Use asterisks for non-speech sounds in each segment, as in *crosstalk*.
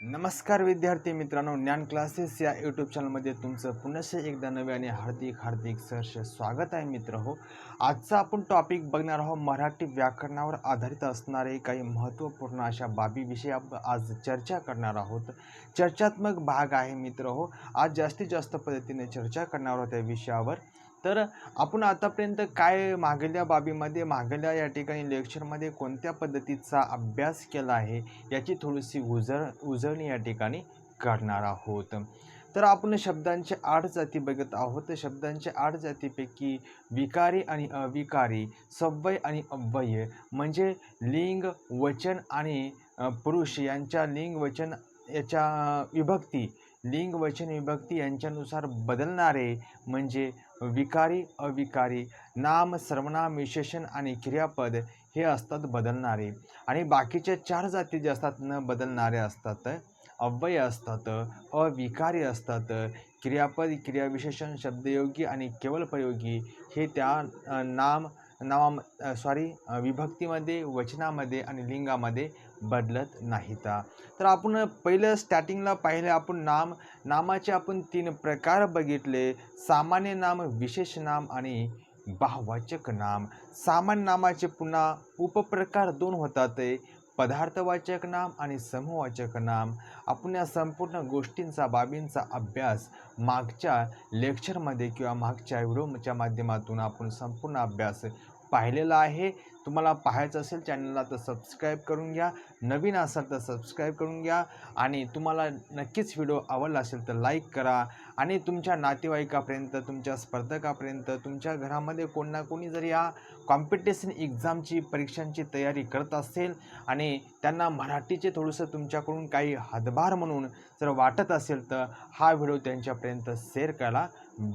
नमस्कार विद्यार्थी मित्रांनो ज्ञान क्लासेस या यूट्यूब चॅनलमध्ये तुमचं पुनश्च एकदा नवे आणि हार्दिक हार्दिक सहर्ष स्वागत आहे मित्र हो. आजचा आपण टॉपिक बघणार आहोत मराठी व्याकरणावर आधारित असणारे काही महत्त्वपूर्ण अशा बाबीविषयी आपण आज चर्चा करणार आहोत. चर्चात्मक भाग आहे मित्र हो. आज जास्तीत जास्त पद्धतीने चर्चा करणार आहोत त्या विषयावर. तर आपण आतापर्यंत काय मागल्या बाबीमध्ये मागल्या या ठिकाणी लेक्चरमध्ये कोणत्या पद्धतीचा अभ्यास केला आहे याची थोडीशी उजळ उजळणी या ठिकाणी करणार आहोत. तर आपण शब्दांचे आठ जाती बघत आहोत. शब्दांच्या आठ जातीपैकी विकारी आणि अविकारी सव्वय आणि अव्यय म्हणजे लिंग वचन आणि पुरुष यांच्या लिंग वचन याच्या विभक्ती लिंग वचन विभक्ती यांच्यानुसार बदलणारे म्हणजे विकारी अविकारी नाम सर्वनाम विशेषण आणि क्रियापद हे असतात बदलणारे. आणि बाकीच्या चार जाती जे असतात न बदलणारे असतात. अव्यय असतात अविकारी असतात. क्रियापद क्रियाविशेषण शब्दयोगी आणि केवळ प्रयोगी हे त्या नाम नामा सॉरी विभक्तीमध्ये वचनामध्ये आणि लिंगामध्ये बदलत नाहीत. तर आपण पहिलं स्टार्टिंगला पाहिले आपण नाम नामाचे आपण तीन प्रकार बघितले. सामान्य नाम विशेष नाम आणि भाववाचक नाम. सामान्य नामाचे पुन्हा उपप्रकार दोन होतात. पदार्थवाचक नाम आणि समूहवाचक नाम. आपण या संपूर्ण गोष्टींचा बाबींचा अभ्यास मागच्या लेक्चरमध्ये किंवा मागच्या व्हिडिओच्या माध्यमातून आपण संपूर्ण अभ्यास पाहिलेला आहे. तुम्हाला पाहायचं असेल चॅनलला तर सबस्क्राईब करून घ्या. नवीन असाल तर सबस्क्राईब करून घ्या. आणि तुम्हाला नक्कीच व्हिडिओ आवडला असेल तर लाईक करा. आणि तुमच्या नातेवाईकापर्यंत तुमच्या स्पर्धकापर्यंत तुमच्या घरामध्ये कोण ना कोणी जर या कॉम्पिटिशन एक्झामची परीक्षांची तयारी करत असेल आणि त्यांना मराठीचे थोडंसं तुमच्याकडून काही हातभार म्हणून जर वाटत असेल तर हा व्हिडिओ त्यांच्यापर्यंत शेअर करायला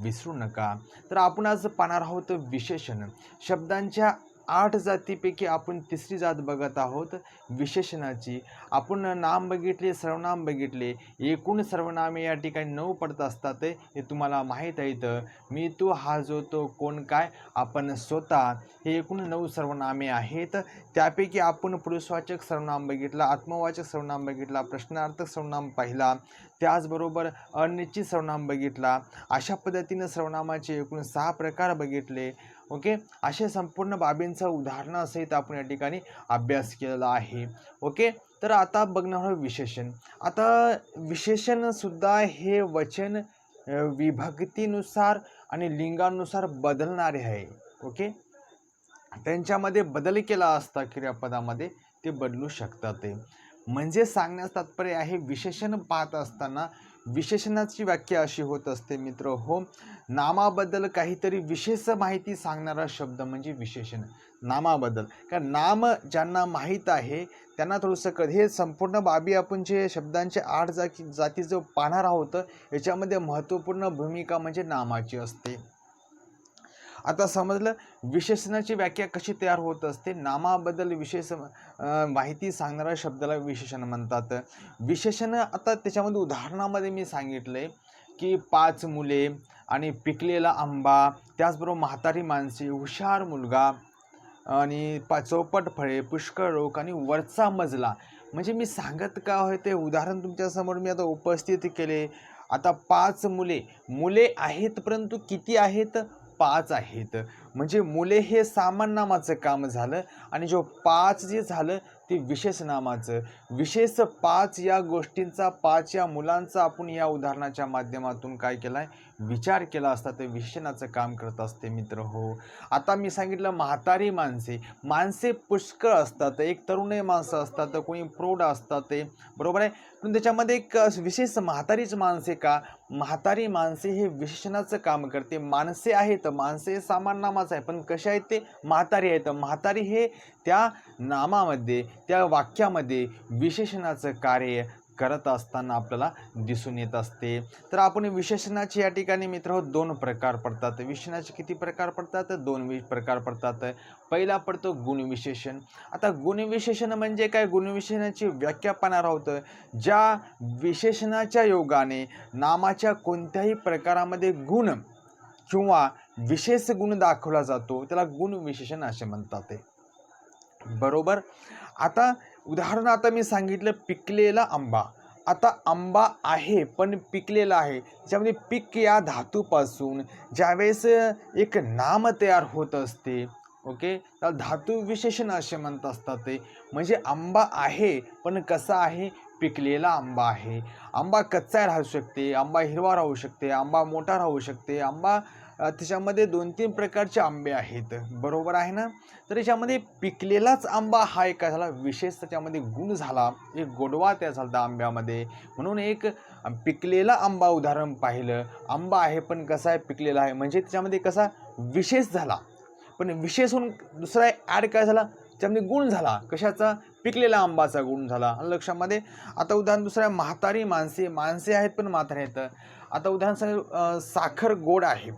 विसरू नका. तर आपण आज पाहणार आहोत विशेषण. शब्दांच्या आठ जातीपैकी आपण तिसरी जात बघत आहोत विशेषणाची. आपण नाम बघितले सर्वनाम बघितले एकूण सर्वनामे या ठिकाणी नऊ पडत असतात हे तुम्हाला माहीत आहे तर मी तू हा जो तो कोण काय आपण स्वतः हे एकूण नऊ सर्वनामे आहेत. त्यापैकी आपण पुरुषवाचक सर्वनाम बघितला आत्मवाचक सर्वनाम बघितला प्रश्नार्थक सर्वनाम पाहिला त्याचबरोबर अनिश्चित सर्वनाम बघितला. अशा पद्धतीनं सर्वनामाचे एकूण सहा प्रकार बघितले. ओके? असे संपूर्ण बाबींचं उदाहरणासहित आपण या ठिकाणी अभ्यास केलेला आहे. ओके? तर आता बघणार आहोत विशेषण. आता विशेषणसुद्धा हे वचन विभक्तीनुसार आणि लिंगानुसार बदलणारे आहे. ओके? त्यांच्यामध्ये बदल केला असता क्रियापदामध्ये ते बदलू शकतात ते. म्हणजे सांगण्यास तात्पर्य आहे विशेषण पाहत असताना विशेषणाची व्याख्या अशी होत असते मित्र. हो नामाबद्दल काहीतरी विशेष माहिती सांगणारा शब्द म्हणजे विशेषण. नामाबद्दल. कारण नाम ज्यांना माहीत आहे त्यांना थोडंसं कधी हे संपूर्ण बाबी आपण जे शब्दांचे आठ जाती जाती जो पाहणार आहोत याच्यामध्ये महत्त्वपूर्ण भूमिका म्हणजे नामाची असते. आता समजलं विशेषणाची व्याख्या कशी तयार होत असते? नामाबद्दल विशेष माहिती सांगणाऱ्या शब्दाला विशेषण म्हणतात. विशेषण आता त्याच्यामध्ये उदाहरणामध्ये मी सांगितलं आहे की पाच मुले आणि पिकलेला आंबा त्याचबरोबर म्हातारी माणसे हुशार मुलगा आणि पा चौपट फळे पुष्कळ रोग आणि वरचा मजला. म्हणजे मी सांगत का होय ते उदाहरण तुमच्यासमोर मी आता उपस्थित केले. आता पाच मुले मुले आहेत परंतु किती आहेत? पाच आहेत. म्हणजे मुले हे सामान्य नामाचं काम झालं आणि जो पाच जे झालं ते विशेष नामाचं विशेष पाच या गोष्टींचा पाच या मुलांचा आपण या उदाहरणाच्या माध्यमातून काय केला आहे विचार केला असता ते विशेषणाचं काम करत असते मित्र हो. आता मी सांगितलं म्हातारी माणसे माणसे पुष्कळ असतात एक तरुणय माणसं असतात कोणी प्रौढ असतात ते बरोबर आहे? पण त्याच्यामध्ये एक विशेष म्हातारीच माणसे का? म्हातारी माणसे हे विशेषणाचं काम करते. माणसे आहेत माणसे हे नामाचं आहे पण कसे आहेत ते? म्हातारी आहेत. म्हातारी हे त्या नामामध्ये त्या वाक्यामध्ये विशेषणाचं कार्य करत असताना आपल्याला दिसून येत असते. तर आपण विशेषणाचे या ठिकाणी मित्र हो, दोन प्रकार पडतात. विशेषणाचे किती प्रकार पडतात? दोन वि प्रकार पडतात. पहिला पडतो गुणविशेषण आता गुणविशेषण म्हणजे काय? गुणविशेषणाची व्याख्या पाहणार आहोत. ज्या विशेषणाच्या योगाने नामाच्या कोणत्याही प्रकारामध्ये गुण किंवा विशेष गुण दाखवला जातो त्याला गुणविशेषण असे म्हणतात. बरोबर? आता उदाहरण आता मी सांगितलं पिकलेला आंबा. आता आंबा आहे पण पिकलेला आहे. ज्यामध्ये पिक या धातूपासून ज्यावेळेस एक नाम तयार होत असते ओके? त्याला धातू विशेषण असे म्हणत असतात ते. म्हणजे आंबा आहे पण कसा आहे? पिकलेला आंबा आहे. आंबा कच्चा राहू शकते आंबा हिरवा राहू शकते आंबा मोठा राहू शकते आंबा त्याच्यामध्ये दोन तीन प्रकारचे आंबे आहेत. बरोबर आहे ना? तर याच्यामध्ये पिकलेलाच आंबा हा एक काय झाला? विशेष त्याच्यामध्ये गुण झाला. एक गोडवा त्या झाला आंब्यामध्ये. म्हणून एक पिकलेला आंबा उदाहरण पाहिलं. आंबा आहे पण कसा आहे? पिकलेला आहे. म्हणजे त्याच्यामध्ये कसा? विशेष झाला. पण विशेष होऊन दुसरा ॲड काय झाला? त्याच्यामध्ये गुण झाला. कशाचा? पिकलेला आंबाचा गुण झाला. लक्षामध्ये आता उदाहरण दुसऱ्या म्हातारी माणसे माणसे आहेत पण म्हातारे आहेत. आता उदाहरण सांग साखर गोड आहे.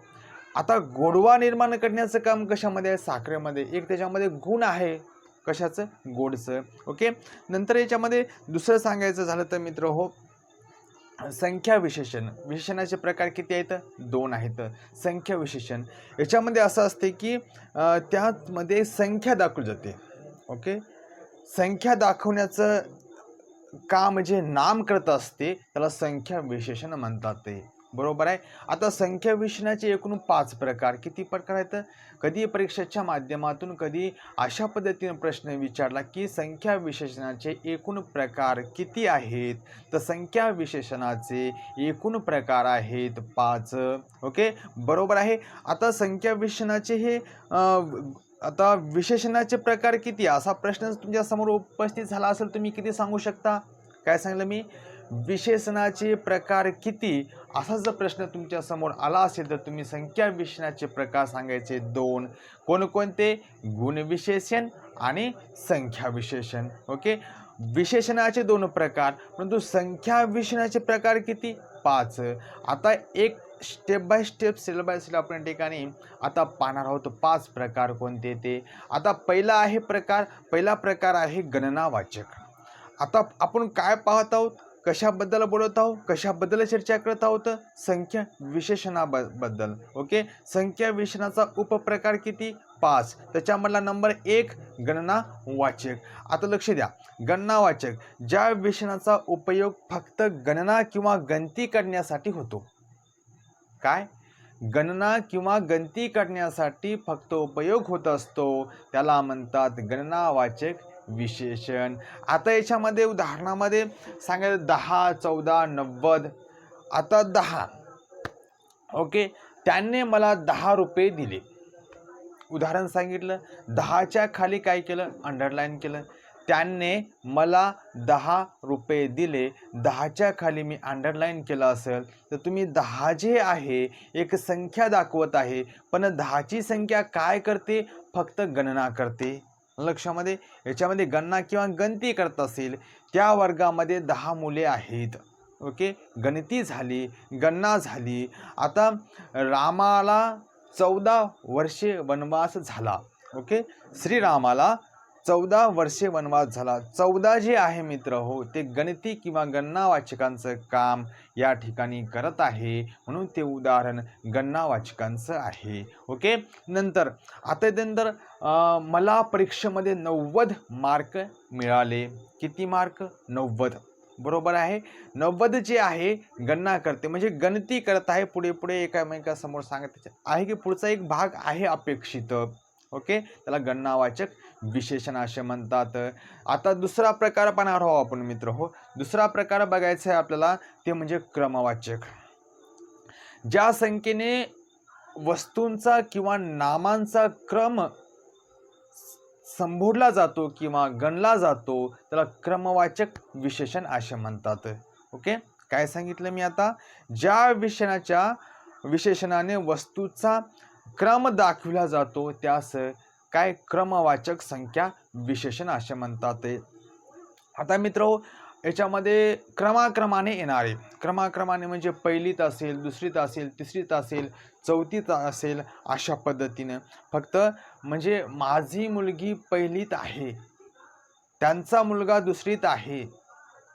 आता गोडवा निर्माण करण्याचं काम कशामध्ये आहे? साखरेमध्ये. एक त्याच्यामध्ये गुण आहे. कशाचं? गोडचं. ओके? नंतर याच्यामध्ये दुसरं सांगायचं झालं तर मित्र हो. संख्या विशेषण. विशेषणाचे प्रकार किती आहेत? दोन आहेत. संख्या विशेषण. याच्यामध्ये असं असते की त्यामध्ये संख्या दाखवली जाते. ओके? संख्या दाखवण्याचं काम जे म्हणजे नाम करत असते त्याला संख्या विशेषण म्हणतात ते. बरोबर आहे. आता संख्या विशेषणाचे एकूण पाच प्रकार किती प्रकार आहेत? कधी परीक्षेच्या माध्यमातून कधी अशा पद्धतीने प्रश्न विचारला की संख्या विशेषणाचे एकूण प्रकार किती आहेत? तर संख्या विशेषणाचे एकूण प्रकार आहेत पाच. ओके? बरोबर आहे. आता संख्या विशेषणाचे हे आता विशेषणाचे प्रकार किती? असा प्रश्न तुमच्यासमोर उपस्थित झाला असेल तुम्ही किती सांगू शकता? काय सांगलं मी? विशेषणाचे प्रकार किती? असा जर प्रश्न तुमच्यासमोर आला असेल तर तुम्ही संख्या विशेषणाचे प्रकार सांगायचे. दोन. कोणकोणते? गुणविशेषण आणि संख्या विशेषण. ओके? विशेषणाचे दोन प्रकार. परंतु संख्या विशेषणाचे प्रकार किती? पाच. आता एक step by step cell by celeb आपण या ठिकाणी आता पाहणार आहोत. पाच प्रकार कोणते ते? आता पहिला आहे प्रकार. पहिला प्रकार आहे गणनावाचक. आता आपण काय पाहत आहोत? कशाबद्दल बोलत आहोत? कशाबद्दल चर्चा करत आहोत? संख्या विशेषणाबद्दल. ओके संख्या विशेषणाचा उपप्रकार किती? पाच. त्याच्यामधला नंबर एक गणना वाचक. आता लक्ष द्या. गणनावाचक ज्या विशेषणाचा उपयोग फक्त गणना किंवा गणती करण्यासाठी होतो. काय? गणना किंवा गणती करण्यासाठी फक्त उपयोग होत असतो. त्याला म्हणतात गणनावाचक विशेषण. आता याच्यामध्ये उदाहरणामध्ये सांगायचं दहा चौदा नव्वद आता दहा. ओके? त्यांनी मला दहा रुपये दिले. उदाहरण सांगितलं दहाच्या खाली काय केलं? अंडरलाईन केलं. त्यांनी मला दहा रुपये दिले. दहाच्या खाली मी अंडरलाईन केलं असेल तर तुम्ही दहा जे आहे एक संख्या दाखवत आहे पण दहाची संख्या काय करते? फक्त गणना करते. लक्षामध्ये याच्यामध्ये गणना किंवा गणती करत असेल त्या वर्गामध्ये दहा मुले आहेत. ओके? गणती झाली गणना झाली. आता रामाला चौदा वर्षे वनवास झाला. ओके? श्रीरामाला चौदा वर्षे वनवास झाला. चौदा जे आहे मित्र हो ते गणिती किंवा गणनावाचकांचं काम या ठिकाणी करत आहे. म्हणून ते उदाहरण गणनावाचकांचं आहे. ओके? नंतर आता त्यानंतर मला परीक्षेमध्ये नव्वद मार्क मिळाले. किती मार्क? नव्वद. बरोबर आहे? नव्वद जे आहे गणना करते. म्हणजे गणती करत आहे पुढे पुढे एकामेकासमोर सांगत आहे की पुढचा एक भाग आहे अपेक्षित? ओके? त्याला गणनावाचक विशेषण असे म्हणतात. आता दुसरा प्रकार पाहणार आहोत आपण मित्र. हो दुसरा प्रकार बघायचा आहे आपल्याला ते म्हणजे क्रमवाचक. ज्या संख्येने वस्तूंचा किंवा नामांचा क्रम संबोधला जातो किंवा गणला जातो त्याला क्रमवाचक विशेषण असे म्हणतात. ओके? काय सांगितलं मी आता? ज्या विशेषणाच्या विशेषणाने वस्तूचा क्रम दाखविला जातो त्यास काय क्रमवाचक संख्या विशेषण असे म्हणतात आता मित्र याच्यामध्ये क्रमाक्रमाने येणारे. क्रमाक्रमाने म्हणजे पहिलीत असेल दुसरीत असेल तिसरीत असेल चौथीत असेल अशा पद्धतीनं. फक्त म्हणजे माझी मुलगी पहिलीत आहे. त्यांचा मुलगा दुसरीत आहे.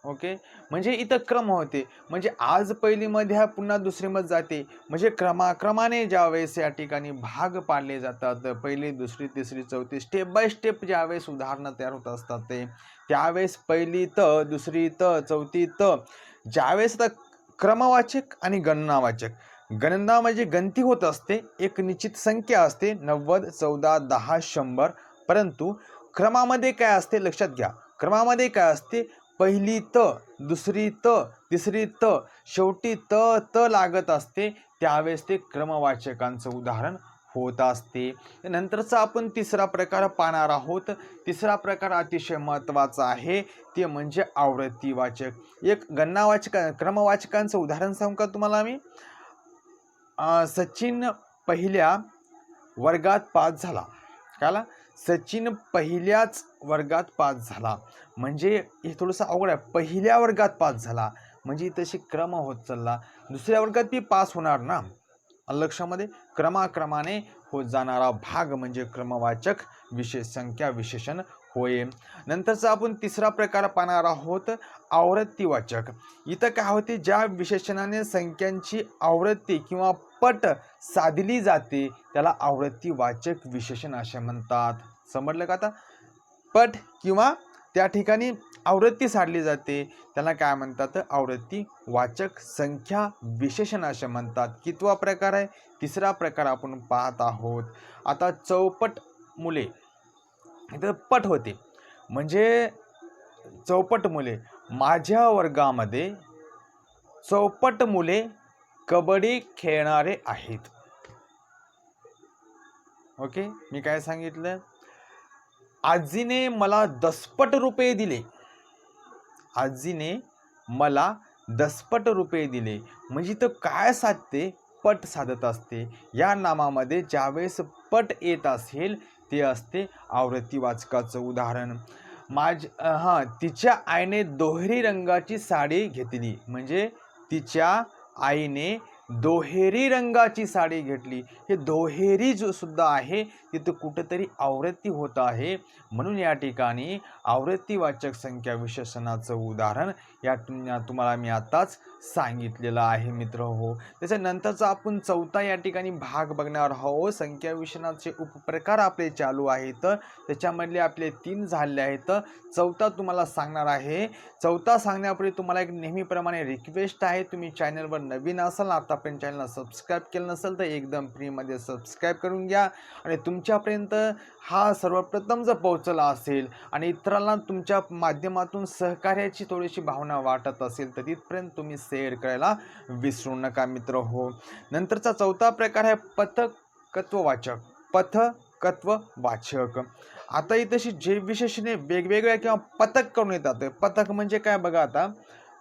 ओके? म्हणजे इथं क्रम होते. म्हणजे आज पहिलीमध्ये हा पुन्हा दुसरीमध्ये जाते. म्हणजे क्रमाक्रमाने ज्यावेळेस या ठिकाणी भाग पाडले जातात पहिली दुसरी तिसरी चौथी स्टेप बाय स्टेप ज्यावेळेस उदाहरणं तयार होत असतात ते. त्यावेळेस पहिली त दुसरी त चौथी त ज्यावेळेस आता क्रमवाचक आणि गणनावाचक. गणना म्हणजे गणती होत असते एक निश्चित संख्या असते नव्वद चौदा दहा शंभर परंतु क्रमामध्ये काय असते लक्षात घ्या. क्रमामध्ये काय असते पहिली त दुसरी त तिसरी त शेवटी त त लागत असते. त्यावेळेस ते क्रमवाचकांचं उदाहरण होत असते. नंतरचा आपण तिसरा प्रकार पाहणार आहोत. तिसरा प्रकार अतिशय महत्त्वाचा आहे. ते म्हणजे आवृत्तीवाचक एक गणनावाचक क्रमवाचकांचं उदाहरण सांगू का तुम्हाला मी? सचिन पहिल्या वर्गात पास झाला. काला? सचिन पहिल्याच वर्गात पास झाला. म्हणजे हे थोडंसं अवघड आहे. पहिल्या वर्गात पास झाला. म्हणजे तशी क्रम होत चालला. दुसऱ्या वर्गात बी पास होणार ना? लक्षामध्ये क्रमाक्रमाने होत जाणारा भाग म्हणजे क्रमवाचक विशेष संख्या विशेषण होय. नंतरचा आपण तिसरा प्रकार पाहणार आहोत आवृत्तीवाचक इथं काय होते? ज्या विशेषणाने संख्यांची आवृत्ती किंवा पट साधली जाते त्याला आवृत्तीवाचक विशेषण असे म्हणतात. समजलं का आता? पट किंवा त्या ठिकाणी आवृत्ती साधली जाते. त्याला काय म्हणतात? आवृत्ती वाचक संख्या विशेषण असे म्हणतात. कितवा प्रकार आहे? तिसरा प्रकार आपण पाहत आहोत. आता चौपट मुले. इथं पट होते. म्हणजे चौपट मुले. माझ्या वर्गामध्ये चौपट मुले कबड्डी खेळणारे आहेत. ओके? मी काय सांगितलं? आजीने मला दसपट रुपये दिले. आजीने मला दसपट रुपये दिले. म्हणजे तर काय साधते? पट साधत असते. या नामामध्ये ज्यावेळेस पट येत असेल ते असते आवृत्ती वाचकाचं उदाहरण. माझ हां तिच्या आईने दोहरी रंगाची साडी घेतली. म्हणजे तिच्या आईने दोहेरी रंगाची साडी घेतली. हे दोहेरी जो सुद्धा आहे तिथं कुठंतरी आवृत्ती होत आहे. म्हणून या ठिकाणी आवृत्तीवाचक संख्या विशेषणाचं उदाहरण या तुम्हाला मी आताच सांगितलेलं आहे मित्र हो. त्याच्यानंतरचा आपण चौथा या ठिकाणी भाग बघणार आहो संख्या विशेषणाचे उपप्रकार आपले चालू आहेत. त्याच्यामधले आपले तीन झाले आहेत. चौथा तुम्हाला सांगणार आहे. चौथा सांगण्यापूर्वी तुम्हाला एक नेहमीप्रमाणे रिक्वेस्ट आहे. तुम्ही चॅनलवर नवीन असाल आतापर्यंत चॅनलला सबस्क्राईब केलं नसेल तर एकदम फ्रीमध्ये सबस्क्राईब करून घ्या. आणि तुमच्यापर्यंत हा सर्वप्रथम जर पोहोचला असेल आणि इतरांना तुमच्या माध्यमातून सहकार्याची थोडीशी भावना वाटत असेल तर तिथपर्यंत तुम्ही शेअर करायला विसरू नका मित्र. हो. नंतरचा चौथा प्रकार आहे पथकत्ववाचक. पथकत्व वाचक आता इथं जे विशेषणे वेगवेगळ्या किंवा पथक करून येतात. पथक म्हणजे काय बघा आता?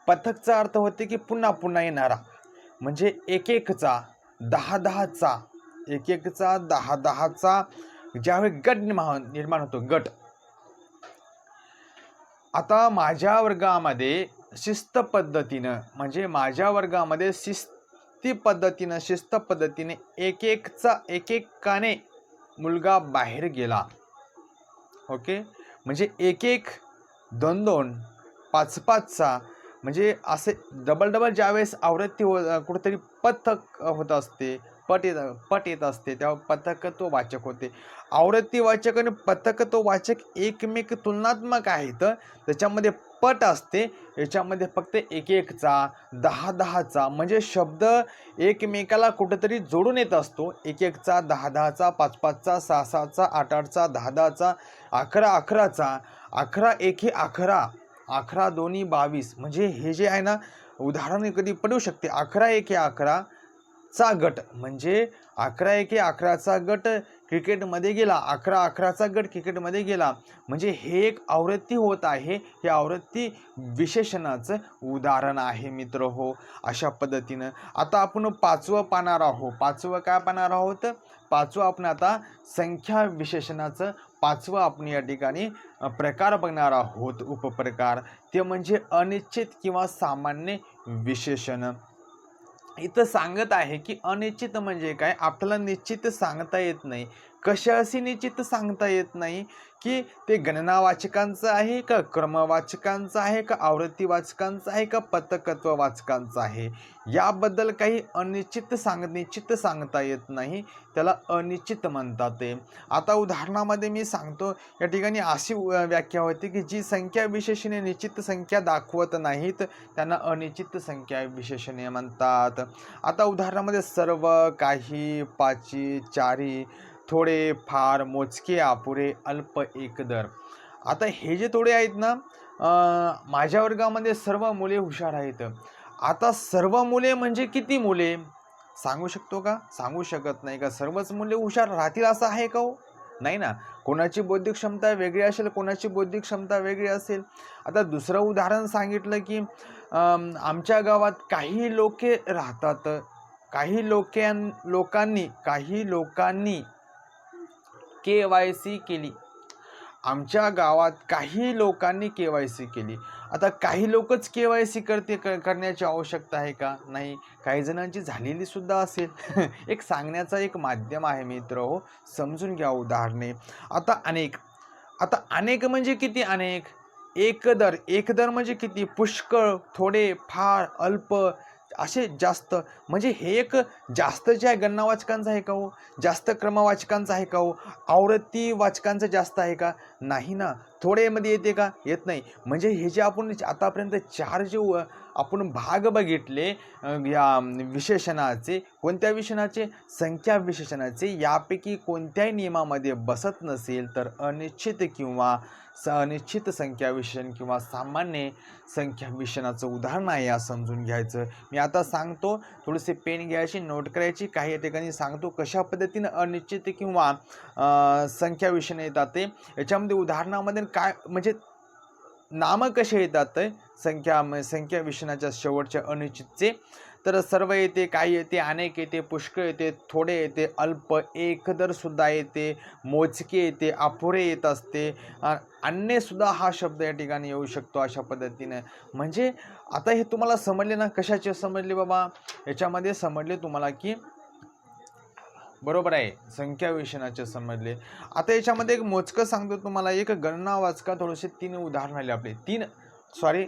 पथकचा अर्थ होते की पुन्हा पुन्हा येणारा. म्हणजे एक एकचा दहा दहाचा एक एकचा दहा दहाचा ज्यावेळी गट निर्माण निर्माण होतो गट. आता माझ्या वर्गामध्ये शिस्त पद्धतीनं म्हणजे माझ्या वर्गामध्ये शिस्ती पद्धतीनं शिस्त पद्धतीने एक एकचा एक एकाने मुलगा बाहेर गेला. ओके? म्हणजे एक एक दोन दोन पाच पाचचा म्हणजे असे डबल डबल ज्यावेळेस आवृत्ती हो कुठेतरी पथक होत असते पट येत पट येत असते. तेव्हा पथकत्व वाचक होते. आवृत्ती वाचक आणि पथकत्व वाचक एकमेक तुलनात्मक आहेत. त्याच्यामध्ये पट असते. याच्यामध्ये फक्त एक एकचा दहा दहाचा म्हणजे शब्द एकमेकाला कुठंतरी जोडून येत असतो. एक एकचा दहा दहाचा पाच पाचचा सहा सहाचा आठ आठचा दहा दहाचा अकरा अकराचा अकरा एके अकरा अकरा दोन्ही बावीस. म्हणजे हे जे आहे ना उदाहरण कधी पडू शकते. अकरा एके अकरा चा गट. म्हणजे अकरा एके अकराचा गट क्रिकेटमध्ये गेला. अकरा अकराचा गट क्रिकेटमध्ये गेला. म्हणजे हे एक आवृत्ती होत आहे. हे आवृत्ती विशेषणाचं उदाहरण आहे मित्र हो. अशा पद्धतीनं. आता आपण पाचवं पाहणार आहोत. पाचवं काय पाहणार आहोत? पाचवं आपण आता संख्या विशेषणाचं पाचवं आपण या ठिकाणी प्रकार बघणार आहोत. उपप्रकार. ते म्हणजे अनिश्चित किंवा सामान्य विशेषण. इथं सांगत आहे की अनिश्चित म्हणजे काय? आपल्याला निश्चित सांगता येत नाही. कशाशी निश्चित सांगता येत नाही? की ते गणनावाचकांचं आहे का क्रमवाचकांचं आहे का आवृत्ती वाचकांचं आहे का पथकत्व वाचकांचं आहे? याबद्दल काही अनिश्चित सांग निश्चित सांगता येत नाही. त्याला अनिश्चित म्हणतात ते. आता उदाहरणामध्ये मी सांगतो या ठिकाणी अशी व्याख्या होती की जी संख्या विशेषणे निश्चित संख्या दाखवत नाहीत त्यांना अनिश्चित संख्या विशेषणे म्हणतात. आता उदाहरणामध्ये सर्व काही पाची चारी थोडे फार मोजके अपुरे अल्प एकदर आता हे जे थोडे आहेत ना माझ्या वर्गामध्ये सर्व मुले हुशार आहेत. आता सर्व मुले म्हणजे किती मुले? सांगू शकतो का? सांगू शकत नाही का? सर्वच मुले हुशार राहतील असं आहे का हो? नाही ना. कोणाची बौद्धिक क्षमता वेगळी असेल कोणाची बौद्धिक क्षमता वेगळी असेल. आता दुसरं उदाहरण सांगितलं की आमच्या गावात काही लोके राहतात. काही लोक्यां लोकांनी काही लोकांनी के वाय सी केली. आमच्या गावात काही लोकांनी के वाय सी केली. आता काही लोकच के वाय सी करते क करण्याची आवश्यकता आहे का? नाही. काही जणांची झालेली सुद्धा असेल. *laughs* एक सांगण्याचा एक माध्यम आहे मित्र हो. समजून घ्या उदाहरणे. आता अनेक. आता अनेक म्हणजे किती अनेक? एकदर एकदर म्हणजे किती? पुष्कळ थोडे फार अल्प असे जास्त. म्हणजे हे एक जास्त जे आहे गणनावाचकांचं आहे का हो? जास्त क्रमवाचकांचं आहे का हो? आवृत्ती वाचकांचं जास्त आहे का? नाही ना. थोडेमध्ये येते का? येत नाही. म्हणजे हे जे आपण आतापर्यंत चार जे व- आपण भाग बघितले या विशेषणाचे. कोणत्या विशेषणाचे? संख्या विशेषणाचे. यापैकी कोणत्याही नियमामध्ये बसत नसेल तर अनिश्चित किंवा स अनिश्चित संख्या विशेषण किंवा सामान्य संख्या विशेषणाचं उदाहरण आहे या समजून घ्यायचं. मी आता सांगतो थोडेसे पेन घ्यायची नोट करायची. काही या ठिकाणी सांगतो कशा पद्धतीनं अनिश्चित किंवा संख्या विषय येतात ते. याच्यामध्ये उदाहरणामध्ये काय म्हणजे नामं कसे येतात? संख्या संख्या विषणाच्या शेवटच्या अनिश्चितचे तर सर्व येते काही येते अनेक येते पुष्कळ येते थोडे येते अल्प एकदर सुद्धा येते मोजके येते अपुरे येत असते. अन्यसुद्धा हा शब्द या ठिकाणी येऊ शकतो अशा पद्धतीने. म्हणजे आता हे तुम्हाला समजले ना कशाचे समजले बाबा? याच्यामध्ये समजले तुम्हाला की बरोबर आहे संख्या विषणाचे समजले. आता याच्यामध्ये एक मोजकं सांगतो तुम्हाला एक गणना वाचका थोडेसे तीन उदाहरण आले आपले. तीन सॉरी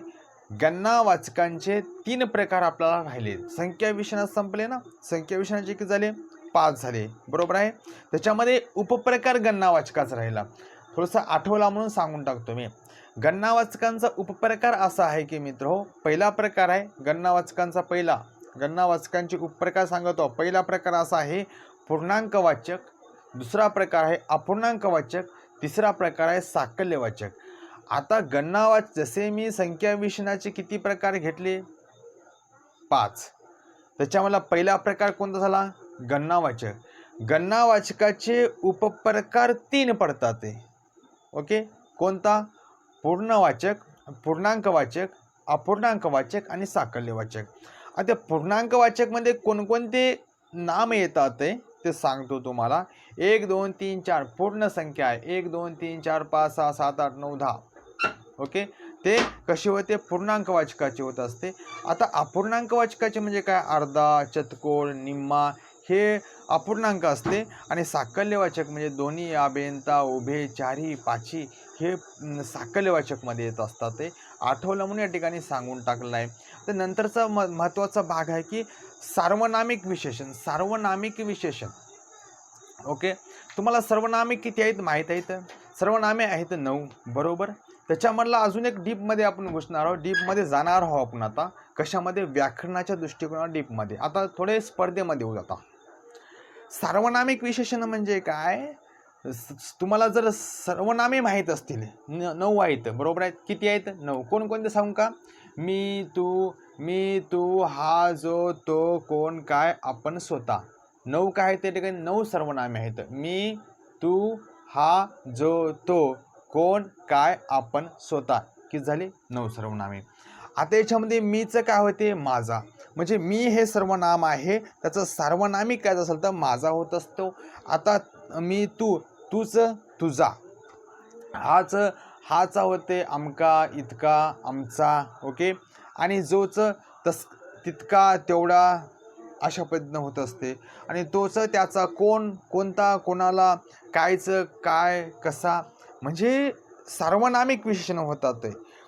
गणना वाचकांचे तीन प्रकार आपल्याला राहिले. संख्या विषणात संपले ना? संख्या विषणाचे किती झाले? पाच झाले. बरोबर आहे? त्याच्यामध्ये उपप्रकार गणना वाचकाचा राहिला. थोडंसं आठवला म्हणून सांगून टाकतो मी. गणनावाचकांचा उपप्रकार असा आहे की मित्र हो पहिला प्रकार आहे गणनावाचकांचा पहिला. गणनावाचकांचे उपप्रकार सांगतो. पहिला प्रकार असा आहे पूर्णांकवाचक दुसरा प्रकार आहे अपूर्णांकवाचक तिसरा प्रकार आहे साकल्यवाचक. आता गणनावाच जसे मी संख्या विषणाचे किती प्रकार घेतले? पाच. त्याच्या मला पहिला प्रकार कोणता झाला? गणनावाचक गणनावाचकाचे उपप्रकार तीन पडतात ओके? कोणता? पूर्णवाचक पूर्णांकवाचक अपूर्णांकवाचक आणि साकल्यवाचक. आता पूर्णांकवाचकमध्ये कोणकोणते नाम येतात ते सांगतो तुम्हाला. एक दोन तीन चार. पूर्ण संख्या आहे. एक दोन तीन चार पाच सहा सात आठ नऊ दहा. ओके? ते कसे होते? पूर्णांकवाचकाचे होत असते. आता अपूर्णांकवाचकाचे म्हणजे काय? अर्धा चतकोळ निम्मा हे अपूर्णांक असते. आणि साकल्यवाचक म्हणजे दोन्ही अभियंता उभे चारी पाची हे साकल्यवाचकमध्ये येत असतात. ते आठवलं म्हणून या ठिकाणी सांगून टाकलं आहे. तर नंतरचा म महत्त्वाचा भाग आहे की सार्वनामिक विशेषण सार्वनामिक विशेषण. ओके? तुम्हाला सर्वनामे किती आहेत? माहीत आहेत? सर्वनामे आहेत नऊ. बरोबर? त्याच्यामधला अजून एक डीपमध्ये आपण घुसणार आहोत. डीपमध्ये जाणार आहोत आपण आता. कशामध्ये? व्याकरणाच्या दृष्टिकोनात डीपमध्ये आता थोडे स्पर्धेमध्ये होऊ आता. सार्वनामिक विशेषण म्हणजे काय? तुम्हाला जर सर्वनामे माहीत असतील न नऊ आहेत. बरोबर आहेत? किती आहेत? नऊ. कोणकोणते सांगू का? मी तू मी तू हा जो तो कोण काय आपण स्वतः. नऊ काय ते ठिकाणी नऊ सर्वनामे आहेत. मी तू हा जो तो. कोण काय आपण स्वतः. की झाले? नऊ सर्वनामे. आता याच्यामध्ये मीचं काय होते? माझा. म्हणजे मी हे सर्वनाम आहे त्याचं सार्वनामिक काय असेल तर माझा होत असतो. आता मी तू तूच तुझा. हाच हाचा होते अमका इतका आमचा ओके? आणि जोच तस तितका तेवढा अशा पद्धतीनं होत असते. आणि तोच त्याचा कोण कोणता कोणाला कायचं काय कसा म्हणजे सार्वनामिक विशेषण होतात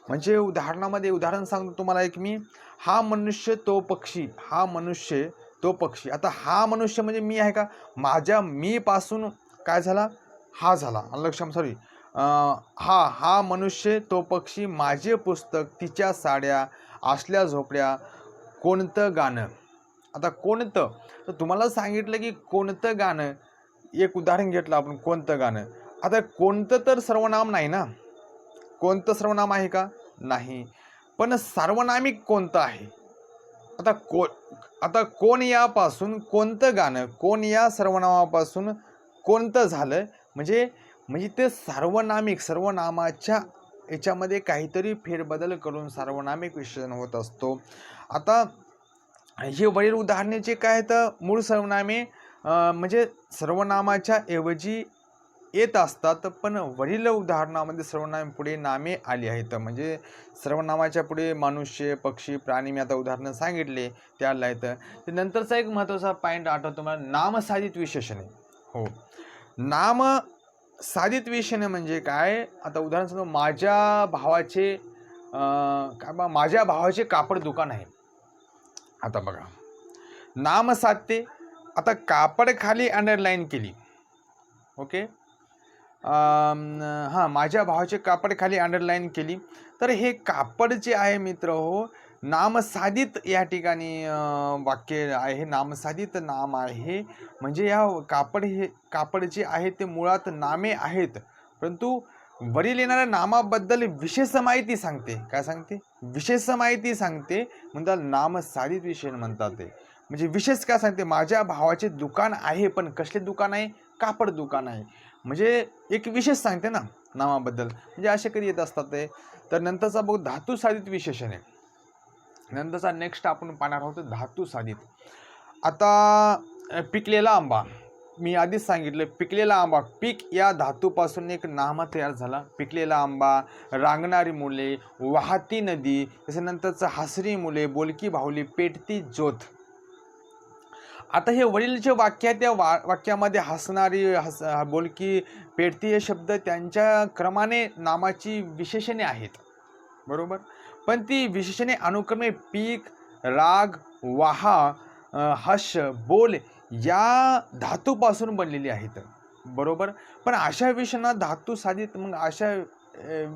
म्हणजे उदाहरणामध्ये उदाहरण सांगतो तुम्हाला एक मी. हा मनुष्य तो पक्षी. हा मनुष्य तो पक्षी. आता हा मनुष्य म्हणजे मी आहे का? माझ्या मी पासून काय झाला? हा झाला. लक्षात सॉरी हा हा मनुष्य तो पक्षी माझे पुस्तक तिच्या साड्या असल्या झोपड्या कोणतं गाणं? आता कोणतं? तर तुम्हाला सांगितलं की कोणतं गाणं? एक उदाहरण घेतलं आपण कोणतं गाणं? आता कोणतं तर सर्वनाम नाही ना? कोणतं सर्वनाम आहे का? नाही. पण सार्वनामिक कोणतं आहे? आता को आता कोण यापासून कोणतं गाणं कोण या सर्वनामापासून कोणतं झालं? म्हणजे म्हणजे ते सार्वनामिक सर्वनामाच्या याच्यामध्ये काहीतरी फेरबदल करून सार्वनामिक विशेषण होत असतो. आता हे वरील उदाहरणे जे काय तर मूळ सर्वनामे म्हणजे सर्वनामाच्या ऐवजी येत असतात पण वरील उदाहरणामध्ये सर्वनाम पुढे नामे आली आहेत. म्हणजे सर्वनामाच्या पुढे मनुष्य पक्षी प्राणी मी आता उदाहरणं सांगितले त्याला आहेत. ते नंतरचा एक महत्त्वाचा पॉईंट आठवतो मला नामसाधित विशेषणे. हो. नाम साधित विशेषणे म्हणजे काय? आता उदाहरण सांगतो माझ्या भावाचे काय बा माझ्या भावाचे कापड दुकान आहे. आता बघा. नाम साधते आता कापड खाली अंडरलाईन केली. ओके? हां माझ्या भावाचे कापड खाली अंडरलाईन केली. तर हे कापड जे आहे मित्र हो नामसाधित या ठिकाणी वाक्य आहे. नामसाधित नाम आहे. म्हणजे या कापड हे कापड जे आहे ते मुळात नामे आहेत. परंतु वरील येणाऱ्या नामाबद्दल विशेष माहिती सांगते. काय सांगते? विशेष माहिती सांगते. म्हणतात नामसाधित विषय म्हणतात ते. म्हणजे विशेष काय सांगते? माझ्या भावाचे दुकान आहे पण कसले दुकान आहे? कापड दुकान आहे. म्हणजे एक विशेष सांगते ना नामाबद्दल म्हणजे असे कधी येत असतात ते. तर नंतरचा बघ धातू साधित विशेषण आहे. नंतरचा नेक्स्ट आपण पाहणार आहोत धातू साधित. आता पिकलेला आंबा. मी आधीच सांगितलं पिकलेला आंबा. पीक या धातूपासून एक नाम तयार झाला. पिकलेला आंबा रांगणारी मुले वाहती नदी त्याच्यानंतरचं हसरी मुले बोलकी भावली पेटती ज्योत. आता हे वडील जे वाक्य आहे त्या वा वाक्यामध्ये हसणारी हस बोलकी पेटती हे शब्द त्यांच्या क्रमाने नामाची विशेषणे आहेत. बरोबर? पण ती विशेषणे अनुक्रमे पीक राग वाहा हश बोल या धातूपासून बनलेली आहेत. बरोबर? पण अशा विशेषणा धातू साधित मग अशा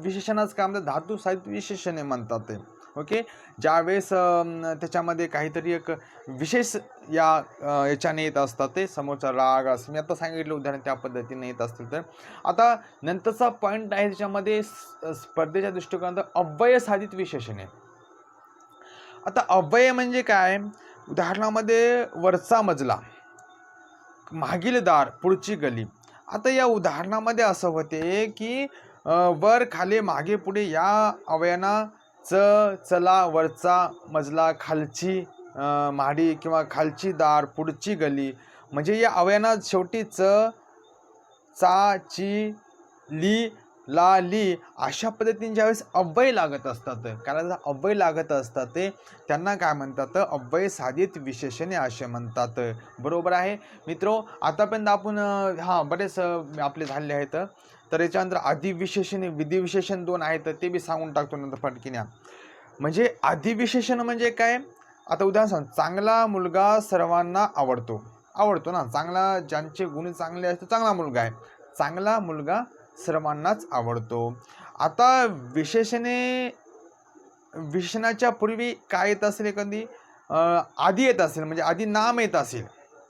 विशेषणाच काय म्हणतात? धातू साधित विशेषणे म्हणतात ते. ओके? ज्यावेळेस त्याच्यामध्ये काहीतरी एक विशेष या याच्याने येत असतात ते समोरचा राग असं. मी आता सांगितलं उदाहरण त्या पद्धतीने येत असतील तर. आता नंतरचा पॉईंट आहे त्याच्यामध्ये स्पर्धेच्या दृष्टिकोनात अव्यय साधित विशेषणे. आता अव्यय म्हणजे काय? उदाहरणामध्ये वरचा मजला मागील दार पुढची गली. आता या उदाहरणामध्ये असं होते की वर खाली मागे पुढे या अवयांना च चला वरचा मजला खालची माडी किंवा खालची दार पुढची गली. म्हणजे या अवयनात शेवटी च चा ची ली ला ली अशा पद्धतीने ज्यावेळेस अव्यय लागत असतात कारण अव्यय लागत असतात ते त्यांना काय म्हणतात? अव्यय साधित विशेषणे असे म्हणतात. बरोबर आहे? मित्रो आतापर्यंत आपण हां बरेच आपले झाले आहेत. तर याच्यानंतर अधिविशेषणे विधिविशेषण दोन आहेत ते बी सांगून टाकतो नंतर फटकिन्या म्हणजे अधिविशेषण म्हणजे काय? आता उदाहरण सांग. चांगला मुलगा सर्वांना आवडतो. आवडतो ना? चांगला ज्यांचे गुण चांगले असतो चांगला मुलगा आहे. चांगला मुलगा सर्वांनाच आवडतो. आता विशेषणे विशेषणाच्या पूर्वी काय येत असेल एखादी? आधी येत असेल. म्हणजे आधी नाम येत असेल.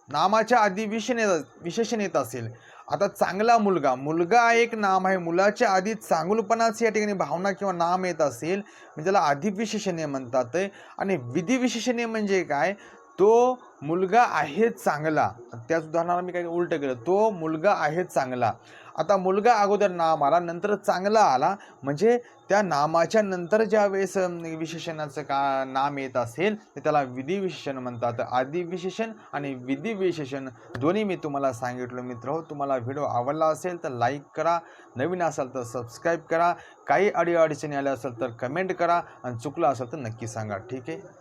नामाच्या आधी विशेष येत विशेषण येत असेल. आता चांगला मुलगा मुलगा एक नाम आहे. मुलाच्या आधी चांगुलपणाच या ठिकाणी भावना किंवा नाम येत असेल म्हणजे त्याला अधिविशेषणे म्हणतात. आणि विधिविशेषणे म्हणजे काय? तो मुलगा आहे चांगला. त्याच उदाहरणाला मी काही उलट केलं? तो मुलगा आहे चांगला. आता मुलगा अगोदर नाम आला नंतर चांगला आला. म्हणजे त्या नामाच्या नंतर ज्या वेळेस विशेषणाचं का नाम येत असेल तर त्याला विधिविशेषण म्हणतात. आधी विशेषण आणि विधिविशेषण दोन्ही मी तुम्हाला सांगितलं मित्र. हो तुम्हाला व्हिडिओ आवडला असेल तर लाईक करा. नवीन असाल तर सबस्क्राईब करा. काही अडीअडचणी आल्या असेल तर कमेंट करा. आणि चुकलं असेल तर नक्की सांगा. ठीक आहे?